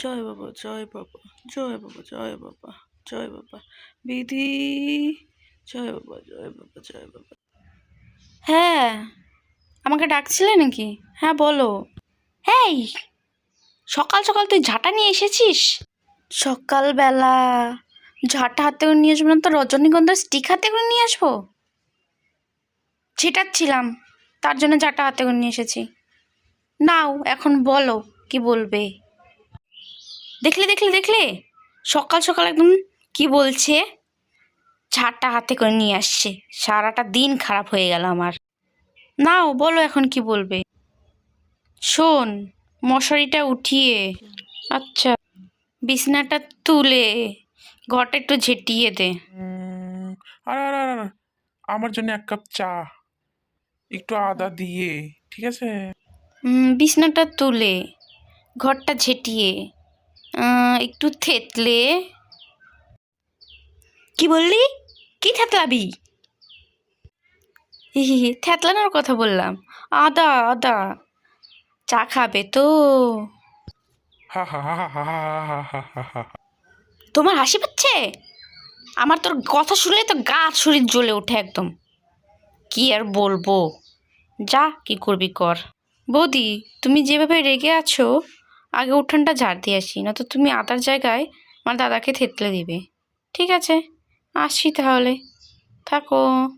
জয় বাবা জয় বাবা জয় বাবা জয় বাবা জয় বাবা বিধি জয় বাবা জয় বাবা জয় বাবা। হ্যাঁ আমাকে ডাকছিলে নাকি? হ্যাঁ বলো। এই সকাল সকাল তুই ঝাঁটা নিয়ে এসেছিস? সকালবেলা ঝাঁটা হাতে করে নিয়ে আসব না তো? রজনীগন্ধার স্টিক হাতে করে নিয়ে আসব? ছিটাচ্ছিলাম। তার জন্য ঝাঁটা হাতে করে নিয়ে এসেছি। নাও, এখন বলো, কি বলবে? দেখলে দেখলে দেখলে? সকাল সকাল একদম কি বলছে? ঝাঁটা হাতে করে নিয়ে আসছে। সারাটা দিন খারাপ হয়ে গেল আমার। নাও, বলো এখন কি বলবে? শোন, মশারিটা উঠিয়ে আচ্ছা বিছনাটা তুলে, ঘরটা একটু ঝেটিয়ে দে। আমার জন্য এক কাপ চা। একটু আদা দিয়ে ঠিক আছে? বিছনাটা তুলে ঘরটা ঝেঁটিয়ে একটু থেতলে। কি বললি? কি থেতলাবি? থেতলানোর কথা বললাম। আদা আদা। চা খাবে তো। তোমার হাসি পাচ্ছে? আমার তোর কথা শুনলে তো গা শরীর জ্বলে ওঠে একদম। কি আর বলব? যা কি করবি কর। বৌদি, তুমি যেভাবে রেগে আছো, আগে উঠানটা ঝাড় দিয়ে আসি না তো তুমি আদার জায়গায় আমার দাদাকে থেতলে দিবে। ঠিক আছে, আসছি তাহলে। থাকো।